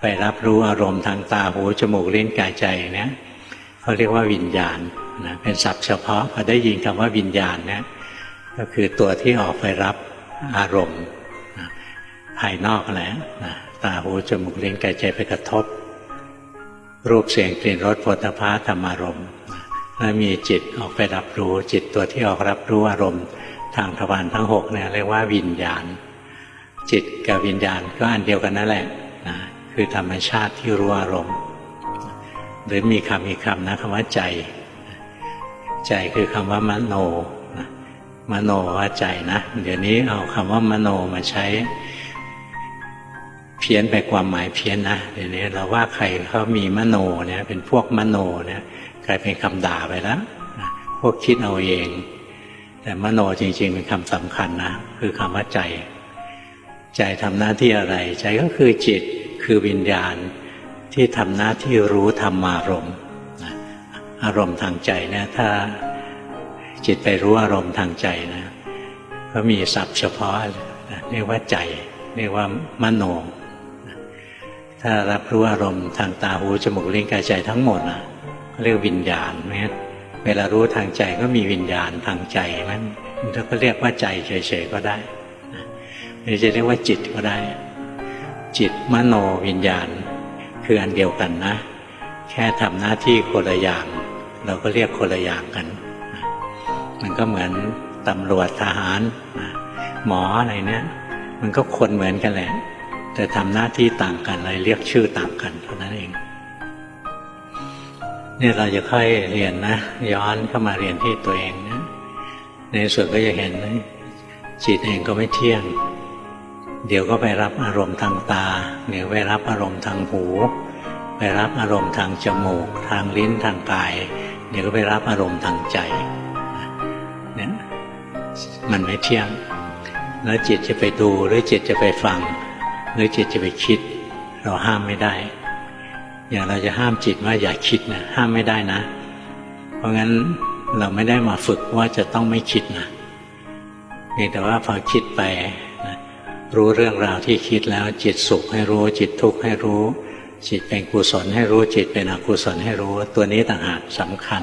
ไปรับรู้อารมณ์ทางตาหูจมูกลิ้นกายใจเนี่ยเขาเรียกว่าวิญญาณนะเป็นศัพท์เฉพาะพอได้ยินคำว่าวิญญาณเนี่ยก็คือตัวที่ออกไปรับอารมณ์ภายนอกแหละนะตาหูจมูกลิ้นกายใจไปกระทบ รูปเสียงกลิ่นรสผลิตภัณฑ์ธรรมารมณ์แล้วมีจิตออกไปรับรู้จิตตัวที่ออกรับรู้อารมณ์ ทางทวารทั้งหกเนี่ยเรียกว่าวิญญาณ จิตกับวิญญาณก็อันเดียวกันนั่นแหละนะ คือธรรมชาติที่รู้อารมณ์ หรือมีคำอีกคำนะคำว่าใจ ใจคือคำว่ามโนมโนว่าใจนะเดี๋ยวนี้เอาคำว่ามโนมาใช้ เพี้ยนไปความหมายเพี้ยนนะเดี๋ยวนี้เราว่าใครเขามีมโนเนี่ยเป็นพวกมโนเนี่ยกลายเป็นคำด่าไปแล้วพวกคิดเอาเอง แต่มโนจริง ๆ เป็นคำสำคัญนะคือคำว่าใจ ใจทำหน้าที่อะไร ใจก็คือจิต คือวิญญาณที่ทำหน้าที่รู้ธรรมารมณ์อารมณ์ทางใจเนี่ยถ้าจิตไปรู้อารมณ์ทางใจนะก็มีศัพท์เฉพาะนะเรียกว่าใจเรียกว่ามโน ถ้ารับรู้อารมณ์ทางตาหูจมูกลิ้นกายใจทั้งหมดนะเรียกวิญญาณไหมเวลารู้ทางใจก็มีวิญญาณทางใจมันเราก็เรียกว่าใจเฉยๆก็ได้หรือจะเรียกว่าจิตก็ได้ จิตมโนวิญญาณ คืออันเดียวกันนะ แค่ทำหน้าที่คนละอย่าง เราก็เรียกคนละอย่างกัน มันก็เหมือนตำรวจทหาร หมออะไรเนี่ยมันก็คนเหมือนกันแหละ แต่ทำหน้าที่ต่างกันเลยเรียกชื่อต่างกันเท่านั้นเองนี่เราจะค่อยเรียนนะ ย้อนเข้ามาเรียนที่ตัวเองนะในส่วนก็จะเห็นจิตเองก็ไม่เที่ยง เดี๋ยวก็ไปรับอารมณ์ทางตา เดี๋ยวไปรับอารมณ์ทางหู ไปรับอารมณ์ทางจมูก ทางลิ้นทางกาย เดี๋ยวก็ไปรับอารมณ์ทางใจเนี่ยมันไม่เที่ยง แล้วจิตจะไปดูหรือจิตจะไปฟัง หรือจิตจะไปคิด เราห้ามไม่ได้ อย่างเราจะห้ามจิตว่าอย่าคิดนะห้ามไม่ได้นะ เพราะงั้นเราไม่ได้มาฝึกว่าจะต้องไม่คิดนะเพียงแต่ว่าพอคิดไป รู้เรื่องราวที่คิดแล้ว จิตสุขให้รู้ จิตทุกข์ให้รู้ จิตเป็นกุศลให้รู้จิตเป็นอกุศลให้รู้ ตัวนี้ต่างหากสำคัญ